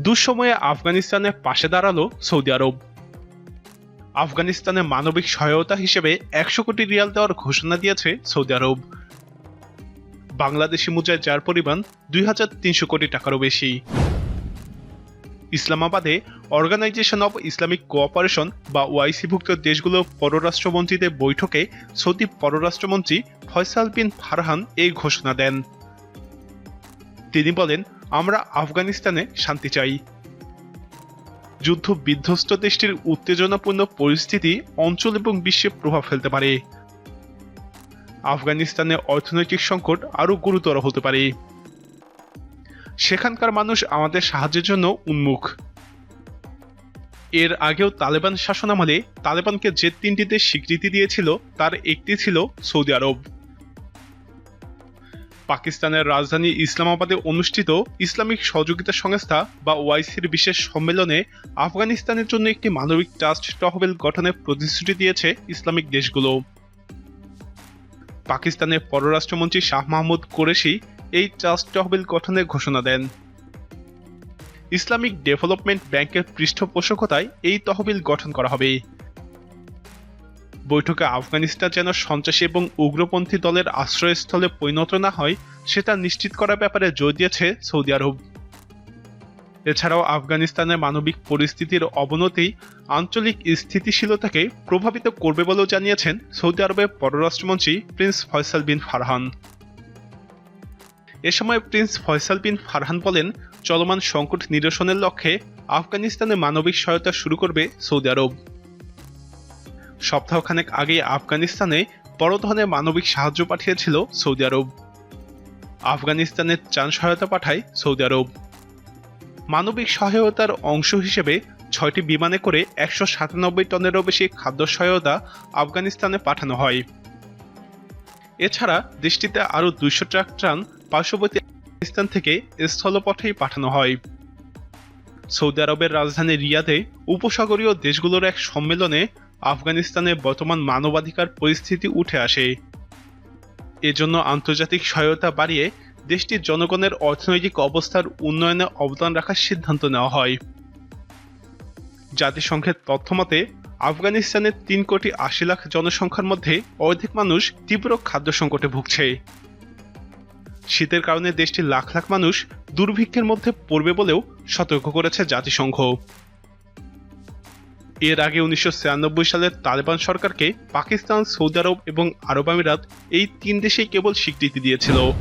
দুঃসময়ে আফগানিস্তানের পাশে দাঁড়াল সৌদি আরব। আফগানিস্তানে মানবিক সহায়তা হিসেবে একশো কোটি রিয়াল দেওয়ার ঘোষণা দিয়েছে সৌদি আরব। বাংলাদেশি মুদ্রায় যার পরিমাণ দুই হাজার তিনশো কোটি টাকারও বেশি। ইসলামাবাদে অর্গানাইজেশন অব ইসলামিক কোঅপারেশন বা ওয়াইসিভুক্ত দেশগুলোর পররাষ্ট্রমন্ত্রীদের বৈঠকে সৌদি পররাষ্ট্রমন্ত্রী ফয়সাল বিন ফারহান এই ঘোষণা দেন। তিনি বলেন আমরা আফগানিস্তানে শান্তি চাই। যুদ্ধ বিধ্বস্ত দেশটির উত্তেজনাপূর্ণ পরিস্থিতি অঞ্চল এবং বিশ্বে প্রভাব ফেলতে পারে। আফগানিস্তানে অর্থনৈতিক সংকট আরও গুরুতর হতে পারে। সেখানকার মানুষ আমাদের সাহায্যের জন্য উন্মুখ। এর আগেও তালেবান শাসন আমলে তালেবানকে যে তিনটি দেশ স্বীকৃতি দিয়েছিল, তার একটি ছিল সৌদি আরব। পাকিস্তানের রাজধানী ইসলামাবাদে অনুষ্ঠিত ইসলামিক সহযোগিতা সংস্থা বা ওয়াইসির বিশেষ সম্মেলনে আফগানিস্তানের জন্য একটি মানবিক ট্রাস্ট তহবিল গঠনের প্রতিশ্রুতি দিয়েছে ইসলামিক দেশগুলো। পাকিস্তানের পররাষ্ট্রমন্ত্রী শাহ মাহমুদ কোরেশি এই ট্রাস্ট তহবিল গঠনের ঘোষণা দেন। ইসলামিক ডেভেলপমেন্ট ব্যাংকের পৃষ্ঠপোষকতায় এই তহবিল গঠন করা হবে। বৈঠকে আফগানিস্তান যেন সন্ত্রাসী এবং উগ্রপন্থী দলের আশ্রয়স্থলে পরিণত না হয়, সেটা নিশ্চিত করার ব্যাপারে জোর দিয়েছে সৌদি আরব। এছাড়াও আফগানিস্তানের মানবিক পরিস্থিতির অবনতি আঞ্চলিক স্থিতিশীলতাকে প্রভাবিত করবে বলেও জানিয়েছেন সৌদি আরবের পররাষ্ট্রমন্ত্রী প্রিন্স ফয়সাল বিন ফারহান। এ সময় প্রিন্স ফয়সাল বিন ফারহান বলেন, চলমান সংকট নিরসনের লক্ষ্যে আফগানিস্তানে মানবিক সহায়তা শুরু করবে সৌদি আরব। সপ্তাহখানেক আগে আফগানিস্তানে বড় ধরনের মানবিক সাহায্য পাঠিয়েছিল সৌদি আরব। আফগানিস্তানের ত্রাণ সহায়তা পাঠায় সৌদি আরব। মানবিক সহায়তার অংশ হিসেবে ছয়টি বিমানে করে একশো সাতানব্বই টনেরও বেশি খাদ্য সহায়তা আফগানিস্তানে পাঠানো হয়। এছাড়া দেশটিতে আরও দুইশো ট্রাক ত্রাণ পার্শ্ববর্তী আফগানিস্তান থেকে স্থলপথেই পাঠানো হয়। সৌদি আরবের রাজধানী রিয়াদে উপসাগরীয় দেশগুলোর এক সম্মেলনে আফগানিস্তানের বর্তমান মানবাধিকার পরিস্থিতি উঠে আসে। এজন্য আন্তর্জাতিক সহায়তা বাড়িয়ে দেশটির জনগণের অর্থনৈতিক অবস্থার উন্নয়নে অবদান রাখার সিদ্ধান্ত নেওয়া হয়। জাতিসংঘের তথ্যমতে আফগানিস্তানের তিন কোটি আশি লাখ জনসংখ্যার মধ্যে অর্ধেক মানুষ তীব্র খাদ্য সংকটে ভুগছে। শীতের কারণে দেশটির লাখ লাখ মানুষ দুর্ভিক্ষের মধ্যে পড়বে বলেও সতর্ক করেছে জাতিসংঘ। এর আগে উনিশশো ছিয়ানব্বই সালের তালেবান সরকারকে পাকিস্তান, সৌদি আরব এবং আরব আমিরাত এই তিন দেশেই কেবল স্বীকৃতি দিয়েছিল।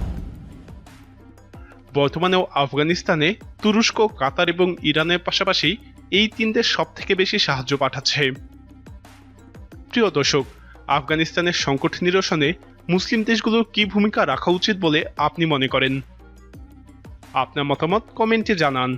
বর্তমানেও আফগানিস্তানে, তুরস্ক, কাতার এবং ইরানের পাশাপাশি এই তিন দেশ সব থেকে বেশি সাহায্য পাঠাচ্ছে। প্রিয় দর্শক, আফগানিস্তানের সংকট নিরসনে মুসলিম দেশগুলোর কি ভূমিকা রাখা উচিত বলে আপনি মনে করেন? আপনার মতামত কমেন্টে জানান।